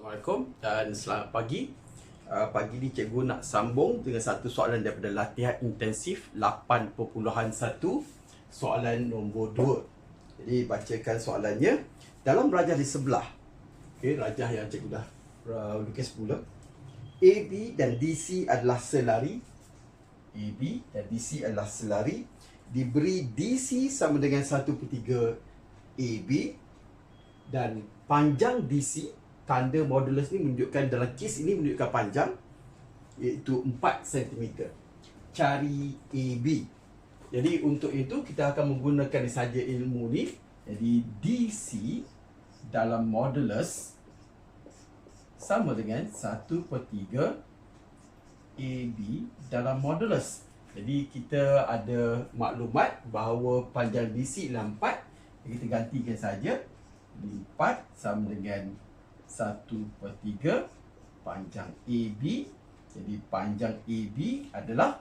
Assalamualaikum dan selamat pagi. Uh, pagi ni cikgu nak sambung dengan satu soalan daripada latihan intensif 8.1 soalan nombor 2. Jadi bacakan soalannya dalam rajah di sebelah. Okey, rajah yang cikgu dah uh, lukis pula. AB dan DC adalah selari. AB dan DC adalah selari diberi DC sama dengan 1 per 3 AB dan panjang DC tanda modulus ni menunjukkan dalam kes ini menunjukkan panjang iaitu 4 cm. Cari AB. Jadi untuk itu kita akan menggunakan saja ilmu ni. Jadi DC dalam modulus sama dengan 1 per 3 AB dalam modulus. Jadi kita ada maklumat bahawa panjang DC ialah 4. Jadi kita gantikan saja. 4 sama dengan 1 per 3 panjang AB jadi panjang AB adalah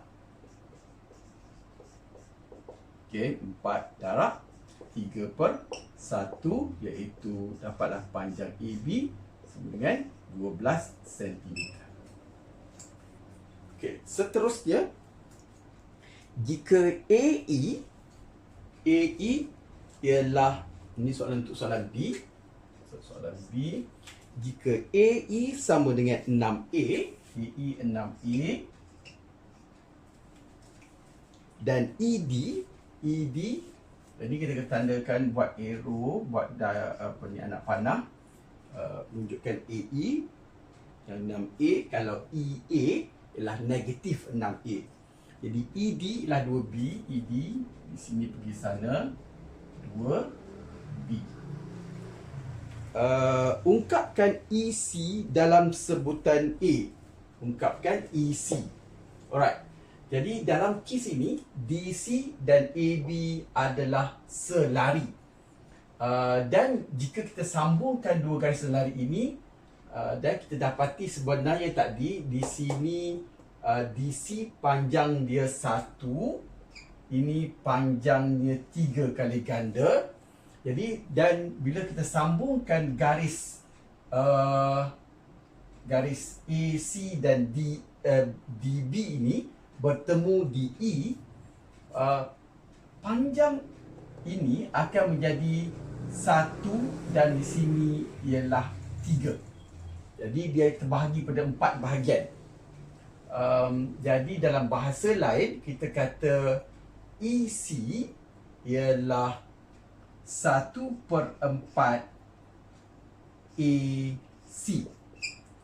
okey 4 darab 3 per 1 iaitu dapatlah panjang AB sama dengan 12 cm okey seterusnya jika AE AE ialah ini soalan untuk soalan B. Soalan B jika AE sama dengan 6A AE 6A dan ED ED ini kita akan tandakan buat arrow buat dah, apa ni anak panah. Uh, menunjukkan AE yang 6A kalau EA ialah negatif 6A jadi ED ialah 2B ED di sini pergi sana. 2B uh, ungkapkan EC dalam sebutan A. Ungkapkan EC. Alright. Jadi dalam kes ini DC dan AB adalah selari. Uh, dan jika kita sambungkan dua garis selari ini uh, dan kita dapati sebenarnya tadi di sini uh, DC panjang dia satu, ini panjangnya tiga kali ganda. Jadi dan bila kita sambungkan garis uh, garis AC dan D, uh, DB ini bertemu di E uh, panjang ini akan menjadi satu dan di sini ialah tiga. Jadi dia terbahagi pada empat bahagian. Um, jadi dalam bahasa lain kita kata EC ialah satu per empat AC.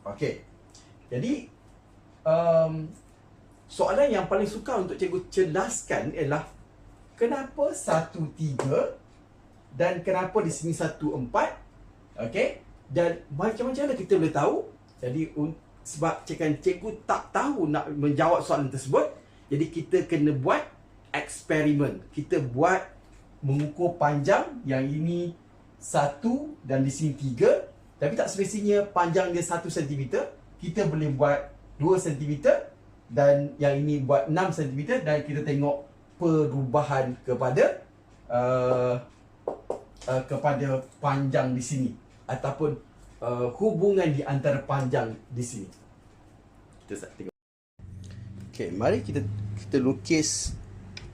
Okey. Jadi um, soalan yang paling suka untuk cikgu jelaskan ialah kenapa satu tiga dan kenapa di sini satu empat. Okey. Dan macam mana kita boleh tahu? Jadi sebab cikgu cikgu tak tahu nak menjawab soalan tersebut, jadi kita kena buat eksperimen. Kita buat mengukur panjang yang ini satu dan di sini tiga. Tapi tak semestinya panjang dia satu sentimeter kita boleh buat dua sentimeter dan yang ini buat enam sentimeter dan kita tengok perubahan kepada uh, uh, kepada panjang di sini ataupun uh, hubungan di antara panjang di sini. Kita tengok. Okay, mari kita kita lukis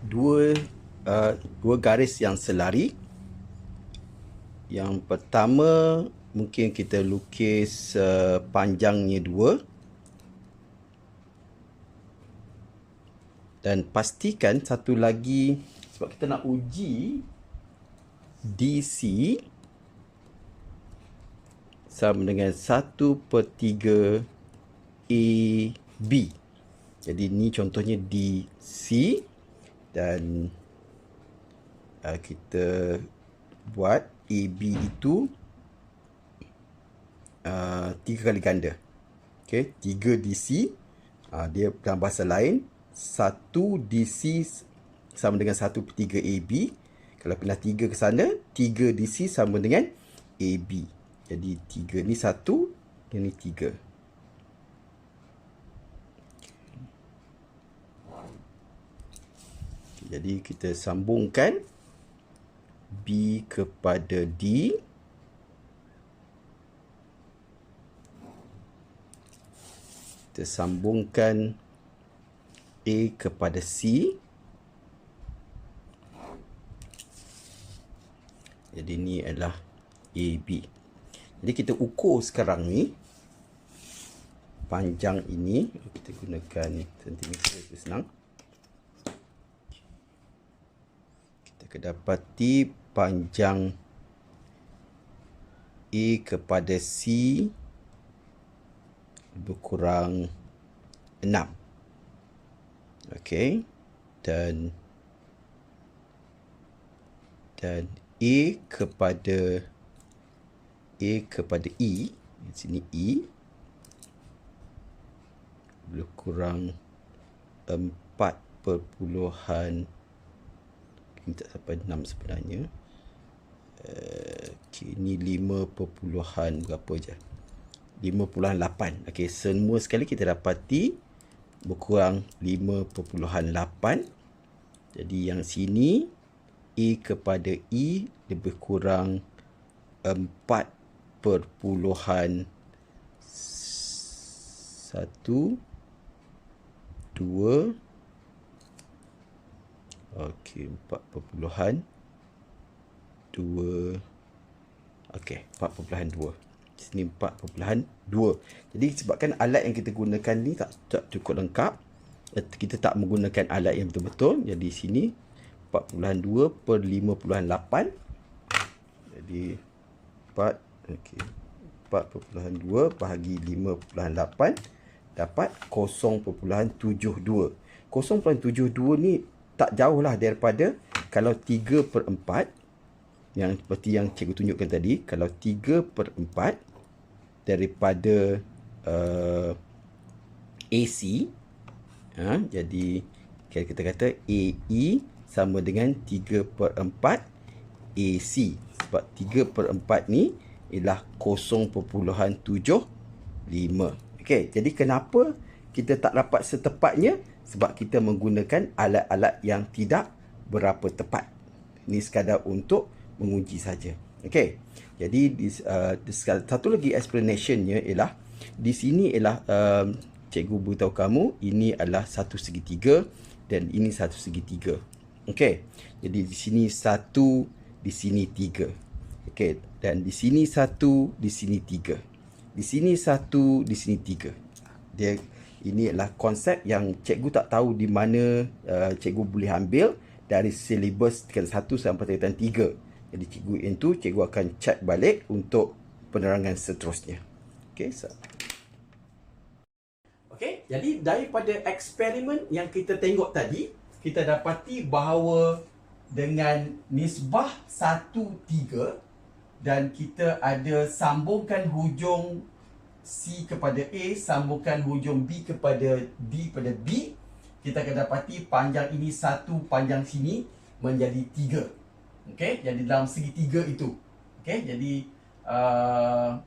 dua uh, dua garis yang selari. Yang pertama mungkin kita lukis uh, panjangnya dua. Dan pastikan satu lagi sebab kita nak uji DC sama dengan 1 per 3 AB. Jadi ni contohnya DC dan uh, kita buat AB itu uh, tiga kali ganda. Okay, tiga DC. Uh, dia dalam bahasa lain, satu DC sama dengan satu per tiga AB. Kalau pindah tiga ke sana, tiga DC sama dengan AB. Jadi tiga ni satu, ini tiga. Jadi kita sambungkan B kepada D. Kita sambungkan A kepada C. Jadi ni adalah AB jadi kita ukur sekarang ni panjang ini kita gunakan sentimeter itu senang. Kita kedapati panjang A kepada C lebih kurang 6 okey. Dan dan A kepada A kepada E di sini E lebih kurang 4 perpuluhan ini tak sampai 6 sebenarnya uh, okay, ini 5 perpuluhan berapa je? 5.8 ok semua sekali kita dapati berkurang 5.8 jadi yang sini A kepada E lebih kurang 4 perpuluhan 1 2 Okey, 4 perpuluhan 2 Okey, 4 perpuluhan 2 Sini 4 perpuluhan 2 Jadi sebabkan alat yang kita gunakan ni tak, tak cukup lengkap eh, Kita tak menggunakan alat yang betul-betul. Jadi sini 4.2 per 5.8 Jadi 4 Okey 4.2 bahagi 5.8 dapat 0.72. 0.72 ni tak jauh lah daripada kalau 3 per 4 yang seperti yang cikgu tunjukkan tadi kalau 3 per 4 daripada uh, AC ha, jadi kita kata AE sama dengan 3 per 4 AC sebab 3 per 4 ni ialah 0.75 Okey, jadi kenapa kita tak dapat setepatnya? Sebab kita menggunakan alat-alat yang tidak berapa tepat. Ini sekadar untuk menguji saja. Okey. Jadi di, uh, satu lagi explanationnya ialah di sini ialah um, cikgu beritahu kamu ini adalah satu segitiga dan ini satu segitiga. Okey. Jadi di sini satu, di sini tiga. Okey. Dan di sini satu, di sini tiga. Di sini satu, di sini tiga. Dia ini adalah konsep yang cikgu tak tahu di mana uh, cikgu boleh ambil dari silibus tingkatan satu sampai tingkatan. Jadi cikgu yang tu cikgu akan check balik untuk penerangan seterusnya. Okey, so. Okey, jadi daripada eksperimen yang kita tengok tadi, kita dapati bahawa dengan nisbah satu tiga dan kita ada sambungkan hujung C kepada A sambungkan hujung B kepada D pada B kita akan dapati panjang ini satu panjang sini menjadi tiga okey? Jadi dalam segi tiga itu. Okey? Jadi uh,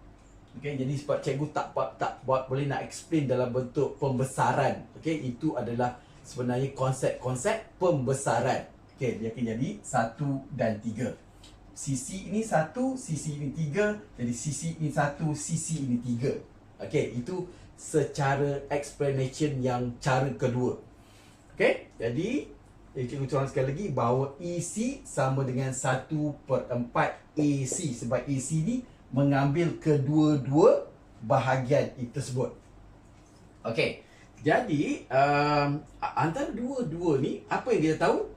okey? Jadi sebab cikgu tak tak buat boleh nak explain dalam bentuk pembesaran. Okey? Itu adalah sebenarnya konsep-konsep pembesaran. Okey? Dia akan jadi satu dan tiga. Sisi ini satu, sisi ini tiga. Jadi sisi ini satu, sisi ini tiga. Okey, itu secara explanation yang cara kedua. Okey, jadi cikgu curang sekali lagi bahawa EC sama dengan 1 per 4 AC sebab AC ni mengambil kedua-dua bahagian itu tersebut. Okey, jadi um, antara dua-dua ni apa yang kita tahu?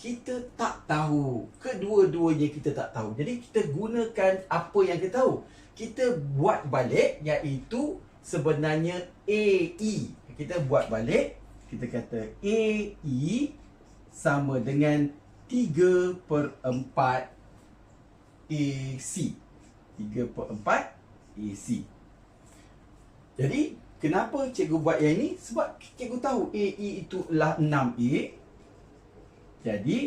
kita tak tahu. Kedua-duanya kita tak tahu. Jadi kita gunakan apa yang kita tahu. Kita buat balik iaitu sebenarnya AE. Kita buat balik. Kita kata AE sama dengan 3 per 4 AC. 3 per 4 AC. Jadi, kenapa cikgu buat yang ini? Sebab cikgu tahu AE itu adalah 6A. Jadi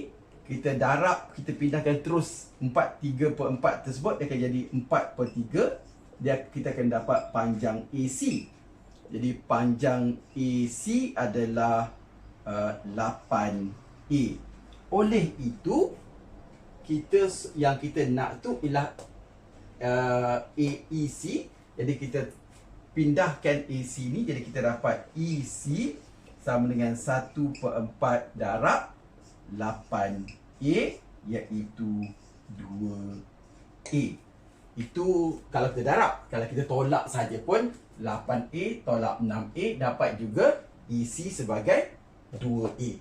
kita darab kita pindahkan terus 4 3 per 4 tersebut dia akan jadi 4 per 3 dia kita akan dapat panjang AC. Jadi panjang AC adalah uh, 8A. Oleh itu kita yang kita nak tu ialah uh, AEC. Jadi kita pindahkan AC ni jadi kita dapat EC sama dengan 1 per 4 darab 8A iaitu 2A. Itu kalau kita darab. Kalau kita tolak saja pun 8A tolak 6A dapat juga EC sebagai 2A.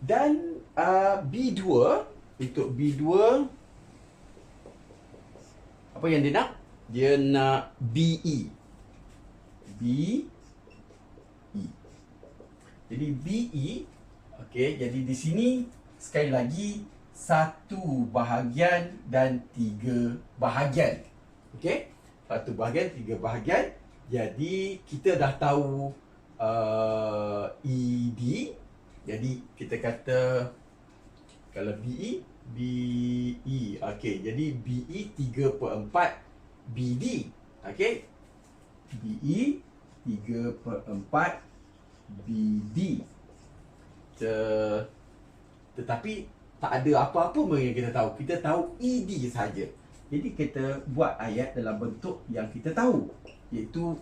Dan uh, B2 untuk B2 apa yang dia nak? Dia nak BE. BE. Jadi BE okey jadi di sini sekali lagi satu bahagian dan tiga bahagian. Okey? Satu bahagian, tiga bahagian. Jadi kita dah tahu uh, ED. Jadi kita kata kalau BE BE. Okey, jadi BE 3 per 4 BD. Okey. BE 3 per 4 BD. Tetapi tak ada apa-apa pun yang kita tahu. Kita tahu ED saja. Jadi kita buat ayat dalam bentuk yang kita tahu. Iaitu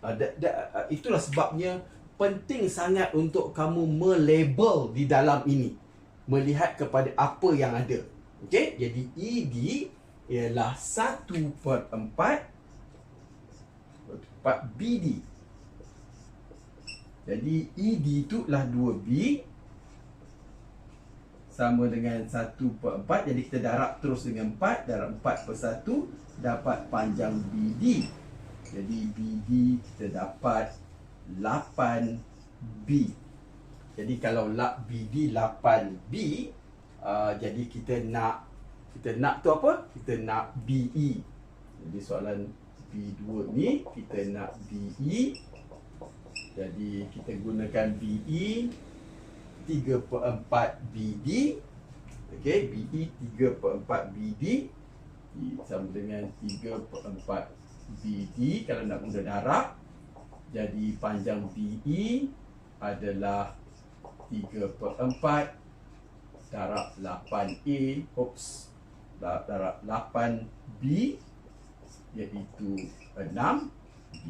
uh, da, da, uh, itulah sebabnya penting sangat untuk kamu melabel di dalam ini melihat kepada apa yang ada. Okey, jadi ED ialah 1 per 4 4 BD. Jadi ED itu adalah 2B sama dengan 1 per 4. Jadi kita darab terus dengan 4. Darab 4 per 1 dapat panjang BD. Jadi BD kita dapat 8B. Jadi kalau BD 8B uh, jadi kita nak kita nak tu apa? Kita nak BE. Jadi soalan B2 ni kita nak BE. Jadi kita gunakan BE 3 per 4 BD. Okey, BE 3 per 4 BD sama dengan 3 per 4 BD kalau nak guna darab. Jadi panjang BE adalah 3 per 4 darab 8A oops darab 8B iaitu 6B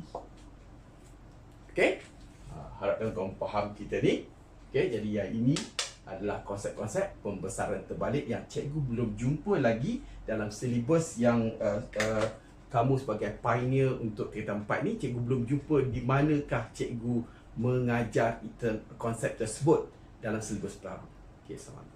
Okey ha, harapkan kau faham kita ni Okey jadi yang ini adalah konsep-konsep pembesaran terbalik yang cikgu belum jumpa lagi dalam silibus yang uh, uh, kamu sebagai pioneer untuk kereta empat ni cikgu belum jumpa di manakah cikgu mengajar konsep tersebut dalam silibus baru. Okey, selamat.